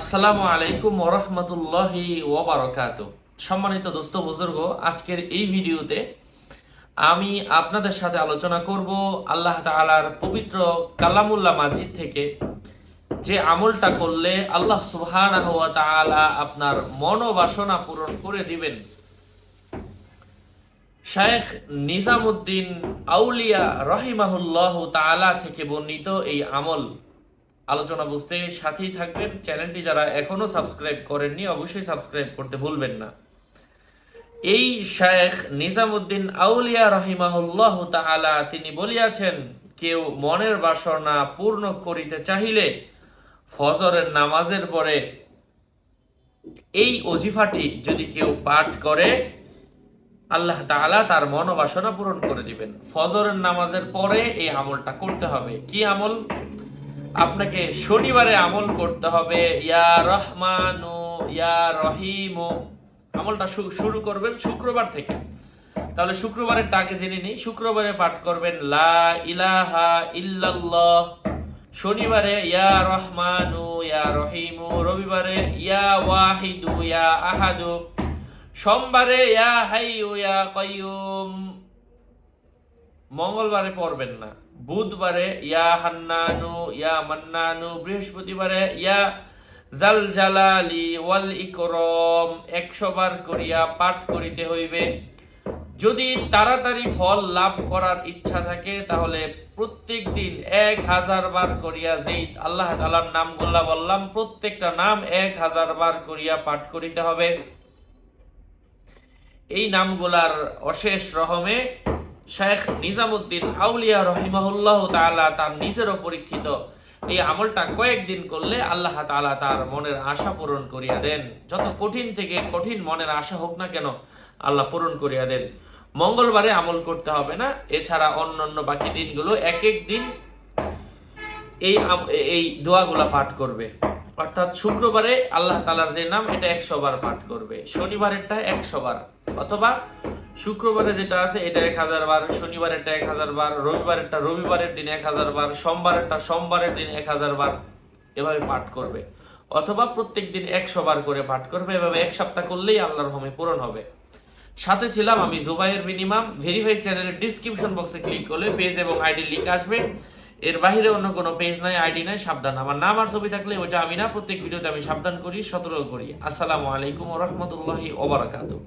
আসসালামু আলাইকুম ওরহমতুল্লাহি ওবরাকাত সম্মানিত দোস্ত বুজুর্গ, আজকের এই ভিডিওতে আমি আপনাদের সাথে আলোচনা করব আল্লাহ তাআলার পবিত্র কালামুল্লাহ মাজিদ থেকে যে আমলটা করলে আল্লাহ তাআলা আপনার মনোবাসনা পূরণ করে দিবেন। শায়েখ নিজামুদ্দিন আউলিয়া রহিমাহুল্লাহ তাআলা থেকে বর্ণিত এই আমল আলোচনা বুঝতে সাথেই থাকবেন। চ্যানেলটি যারা এখনও সাবস্ক্রাইব করেননি, অবশ্যই সাবস্ক্রাইব করতে ভুলবেন না। এই শেখ নিজামুদ্দিন আউলিয়া রহিমাহুল্লাহ তাআলা, তিনি বলিয়াছেন, কেউ মনের বাসনা পূর্ণ করিতে চাহিলে ফজরের নামাজের পরে এই অজিফাটি যদি কেউ পাঠ করে, আল্লাহ তাআলা তার মনোবাসনা পূরণ করে দিবেন। ফজরের নামাজের পরে এই আমলটা করতে হবে। কি আমল? আপনাকে শনিবারে আমল করতে হবে। ইয়া রহমানু, ইয়া রহিমু। আমলটা শুরু করবেন শুক্রবার থেকে। তাহলে শুক্রবারের টাকে জেনে নিই। শুক্রবারে পাঠ করবেন, লা ইলাহা ইল্লাল্লাহ। শনিবারে, ইয়া রহমানু, ইয়া রহিমু। রবিবারে, ইয়া ওয়াহিদু, ইয়া আহাদু। সোমবারে, ইয়া হাইয়ু, ইয়া কাইয়ুম। মঙ্গলবারে পড়বেন না। বুধবারে ইয়া হান্নানু, ইয়া মান্নানু, বৃহস্পতিবারে ইয়া জাল জালালি ওয়াল ইকরম, একশো বার করিয়া পাঠ করিতে হইবে। যদি তাড়াতাড়ি ফল লাভ করার ইচ্ছা থাকে, তাহলে প্রত্যেক দিন এক হাজার বার করিয়া যেই আল্লাহ তালার নামগুলা বললাম, প্রত্যেকটা নাম এক হাজার বার করিয়া পাঠ করিতে হবে। এই নামগুলার অশেষ রহমে শেখ নিজামুদ্দিন আউলিয়া রহিমাহুল্লাহ তাআলা তার নিজেরও পরীক্ষিত। এই আমলটা কয়েকদিন করলে আল্লাহ তাআলা তার মনের আশা পূরণ করিয়া দেন। যত কঠিন থেকে কঠিন মনের আশা হোক না কেন, আল্লাহ পূরণ করিয়া দেন। মঙ্গলবারে আমল করতে হবে না, এছাড়া অন্যান্য বাকি দিনগুলো এক এক দিন এই এই দোয়াগুলা পাঠ করবে। অর্থাৎ শুক্রবারে আল্লাহ তালার যে নাম, এটা একশো বার পাঠ করবে। শনিবারেরটা একশো বার, অথবা শুক্রবারে যেটা আছে, এটা এক হাজার বার, শনিবারেরটা এক হাজার বার, রবিবারেরটা রবিবারের দিন এক হাজার বার, সোমবারেরটা সোমবারের দিন এক হাজার বার এভাবে পাঠ করবে। অথবা প্রত্যেক দিন একশো বার করে পাঠ করবে, এভাবে এক সপ্তাহ করলেই আল্লাহর হোমে পূরণ হবে। সাথে ছিলাম আমি জুবাইয়ের মিনিমাম ভেরিফাই চ্যানেলের ডিসক্রিপশন বক্সে ক্লিক করলে পেজ এবং আইডি লিঙ্ক আসবে। এর বাইরে অন্য কোনো পেজ নাই আইডি নাই, সাবধান। আমার নাম আর ছবি থাকলে ওটা আমি না, প্রত্যেক ভিডিওতে আমি সাবধান করি, সতর্ক করি। আসসালামু আলাইকুম রহমতুল্লাহি ওবরাকাতুহ